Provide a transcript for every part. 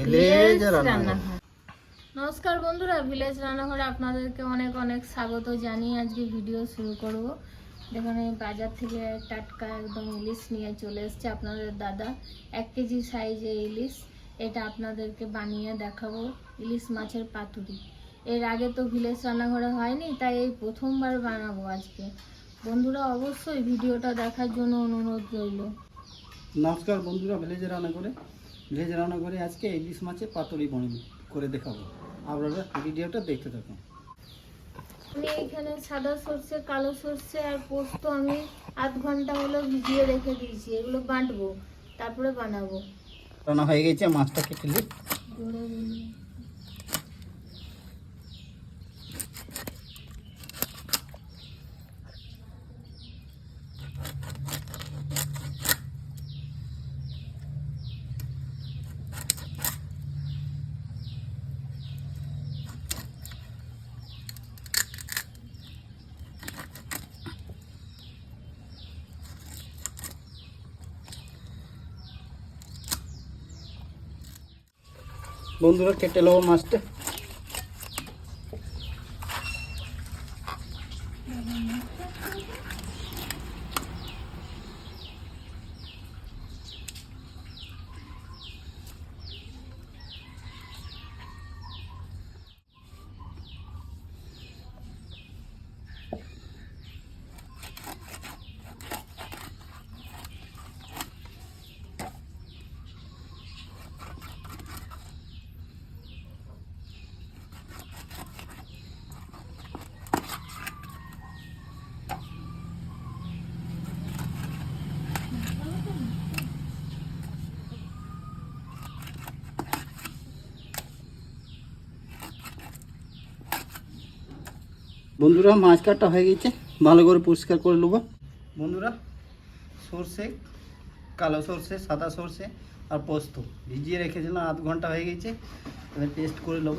Village রান্নাঘর নমস্কার বন্ধুরা ভিলেজ রান্নাঘরে আপনাদেরকে অনেক অনেক স্বাগত জানিয়ে আজকে ভিডিও শুরু করব। দেখুন এই বাজার থেকে টাটকা একদম ইলিশ নিয়ে চলে এসেছে আপনাদের দাদা। এক কেজি সাইজে ইলিশ। এটা আপনাদেরকে বানিয়ে দেখাবো। ইলিশ মাছের পাতুরি। এর আগে তো ভিলেজ রান্নাঘরে হয়নি তাই এই প্রথমবার বানাবো আজকে। বন্ধুরা অবশ্যই ভিডিওটা দেখার জন্য অনুরোধ রইল। নমস্কার বন্ধুরা ভিলেজ রান্না করে ভিলেজ রান্না করে আজকে ইলিশ মাছের পাতুরি বন করে দেখাবো। আপনারা ভিডিওটা দেখতে থাকুন। আমি এখানে সাদা সর্ষে কালো সর্ষে আর পোস্ত আমি আধ ঘণ্টা হলো ভিজিয়ে রেখে দিয়েছি। এগুলো বাঁটবো তারপরে বানাবো। রান্না হয়ে গেছে মাছটা কেটে বন্ধুরা কেটে নেব মাছটা। বন্ধুরা মাছ কাটা হয়ে গেছে। ভালো করে পরিষ্কার করে নেব। বন্ধুরা সর্ষে কালো সর্ষে সাদা সর্ষে আর পোস্ত। ভিজিয়ে রেখেছিলাম আধ ঘণ্টা হয়ে গেছে। এবার পেস্ট করে নেব।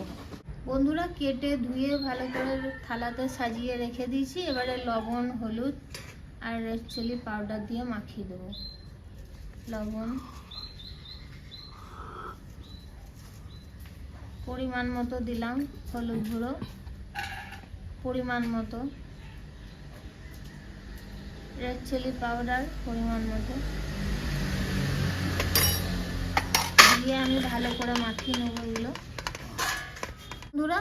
বন্ধুরা কেটে ধুয়ে ভালো করে থালাতে সাজিয়ে রেখে দিয়েছি। এবারে লবণ হলুদ আর রেড চিলি পাউডার দিয়ে মাখিয়ে দেবো। লবণ পরিমাণ মতো দিলাম হলুদ গুঁড়ো। পরিমাণ মতো। রেড চিলি পাউডার পরিমাণ মতো। দিয়ে আমি ভালো করে মাখিয়ে নেব এগুলো। বন্ধুরা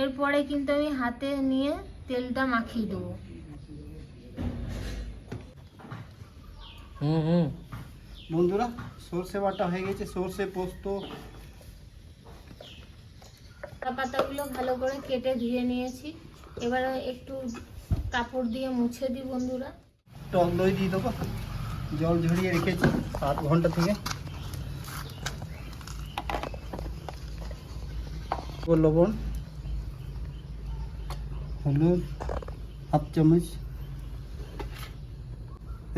এরপরে কিন্তু আমি হাতে নিয়ে তেলটা মাখিয়ে দেবো। বন্ধুরা সর্ষে বাটা হয়ে গেছে সর্ষে পোস্ত। পাতাগুলো ভালো করে কেটে ধুয়ে নিয়েছি। এবারে একটু কাপড় দিয়ে মুছে দিই বন্ধুরা। টক দই দিয়ে দেবো। জল ঝরিয়ে রেখেছি আধ ঘণ্টা থেকে। লবণ, হলুদ, হাফ চামচ,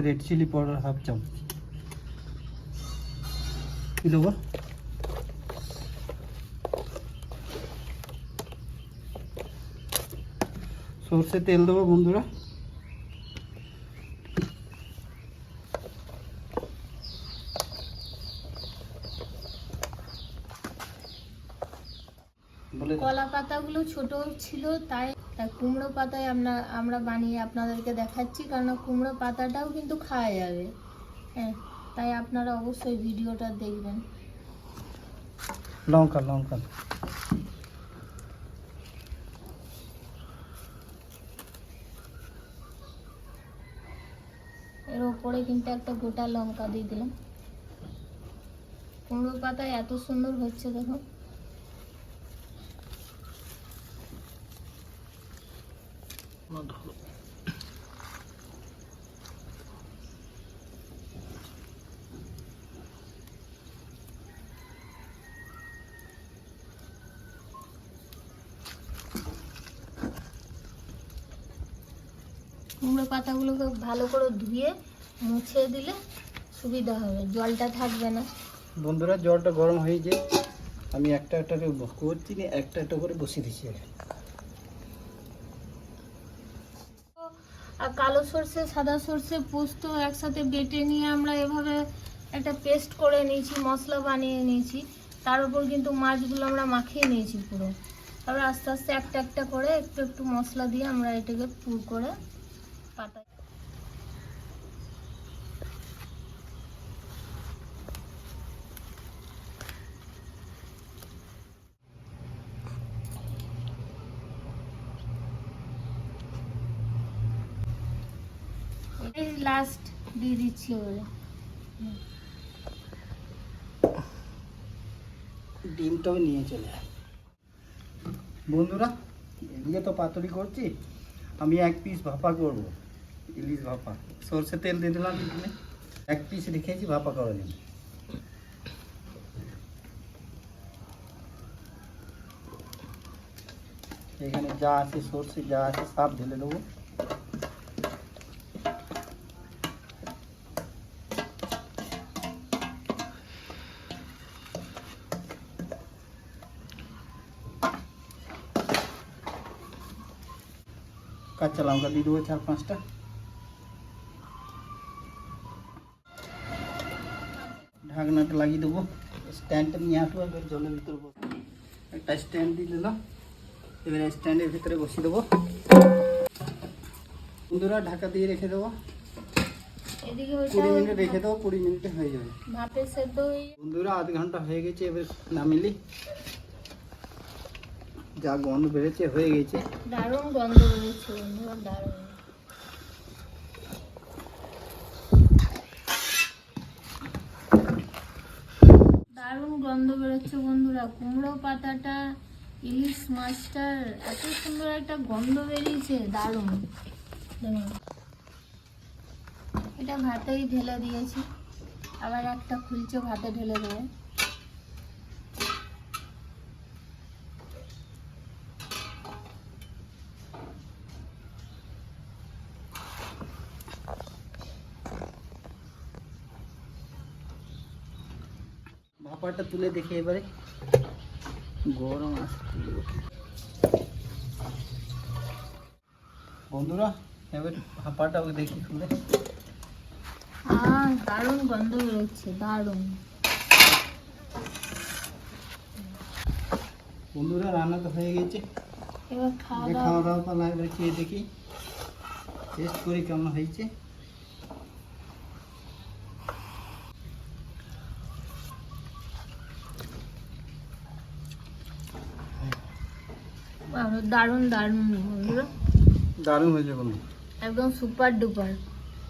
রেড চিলি পাউডার হাফ চামচ। কি দেবো? সর্ষে তেল দেবো বন্ধুরা। কলা পাতাগুলো ছোট ছিল তাই কুমড়ো পাতায় আমরা আমরা বানিয়ে আপনাদেরকে দেখাচ্ছি কারণ কুমড়ো পাতাটাও কিন্তু খাওয়া যাবে। হ্যাঁ তাই আপনারা অবশ্যই ভিডিওটা দেখবেন। লঙ্কা লঙ্কা। এর ওপরে কিন্তু একটা গোটা লঙ্কা দিয়ে দিলাম। কুমড়ো পাতা এত সুন্দর হচ্ছে দেখো। কুমড়ো পাতাগুলোকে ভালো করে ধুয়ে মুছে দিলে সুবিধা হবে জলটা থাকবে না। বন্ধুরা জলটা গরম হয়ে যায় আমি একটা একটা করে করছি একটা একটা করে বসিয়ে দিচ্ছি। আর কালো সর্ষে সাদা সর্ষে পোস্ত একসাথে বেটে নিয়ে আমরা এভাবে একটা পেস্ট করে নিয়েছি মশলা বানিয়ে নিয়েছি। তার উপর কিন্তু মাছগুলো আমরা মাখিয়ে নিয়েছি পুরো। তারপর আস্তে আস্তে একটা একটা করে একটু একটু মশলা দিয়ে আমরা এটাকে পুর করে পাতা লাস্ট দিয়ে দিচ্ছি ডিমটাও নিয়ে চলে বন্ধুরা এদিকে তো পাতুরি করছি, আমি এক পিস ভাপা করব। ইলিশ ভাপা সর্ষে তেল দিয়ে দিলাম এখানে এক পিস রেখেছি ভাপা করার জন্য এখানে যা আছে সর্ষে যা আছে সব ঢেলে দেবো কাঁচা লঙ্কা দিয়ে দেবো চার পাঁচটা ঢাকনাটা লাগিয়ে দেবো। স্ট্যান্ডটা নিয়ে আসব এবার জলের ভিতরে বসবো। একটা স্ট্যান্ড দিয়ে দিলাম। এবার স্ট্যান্ডের ভিতরে বসিয়ে দেবো। বন্ধুরা ঢাকা দিয়ে রেখে দেবো। কুড়ি মিনিট রেখে দেবো কুড়ি মিনিটে হয়ে যাবে। ভাপে সেদ্ধ বন্ধুরা আধ ঘণ্টা হয়ে গেছে এবার নামিলি। যা গন্ধ বেড়েছে হয়ে গেছে। দারুণ গন্ধ বন্ধুরা দারুণ দারুণ গন্ধ বেরোচ্ছে বন্ধুরা। কুমড়ো পাতাটা, ইলিশ মাছটার এত সুন্দর একটা গন্ধ বেরিয়েছে, দারুণ। এটা ভাতেই ঢেলে দিয়েছি। আবার একটা খুলছে ভাতে ঢেলে দেবো। ভাপাটা তুলে দেখি এবারে গরম আসছে বন্ধুরা এবার ভাপাটা দেখি তুলে আহ দারুণ গন্ধ বেরোচ্ছে দারুণ বন্ধুরা রান্না তো হয়ে গেছে এবার খাওয়া যে দাওয়া খাওয়া দাওয়া পালা এবার খেয়ে দেখি টেস্ট করি কেমন হয়েছে দারুণ দারুণ বন্ধুরা। দারুণ হয়েছে বন্ধু। একদম সুপার ডুপার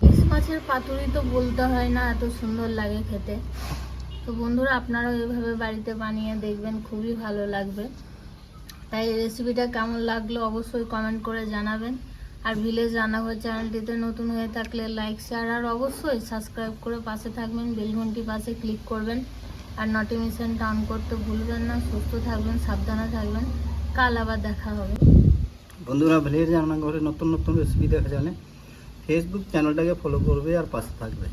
ইলিশ মাছের পাতুরি তো বলতে হয় না এত সুন্দর লাগে খেতে। তো বন্ধুরা আপনারাও এইভাবে বাড়িতে বানিয়ে দেখবেন খুবই ভালো লাগবে। তাই রেসিপিটা কেমন লাগল অবশ্যই কমেন্ট করে জানাবেন। আর ভিলেজ রান্নাঘর চ্যানেলটিতে নতুন হয়ে থাকলে লাইক শেয়ার আর অবশ্যই সাবস্ক্রাইব করে পাশে থাকবেন বেলঘন্টি পাশে ক্লিক করবেন। আর নোটিফিকেশনটা অন করতে ভুলবেন না সুস্থ থাকবেন সাবধানে থাকবেন। কাল আবার দেখা হবে। বন্ধুরা ভিলেজ রান্নাঘরে নতুন নতুন রেসিপি দেখা জানে। ফেসবুক চ্যানেলটাকে ফলো করবে আর পাশে থাকবে।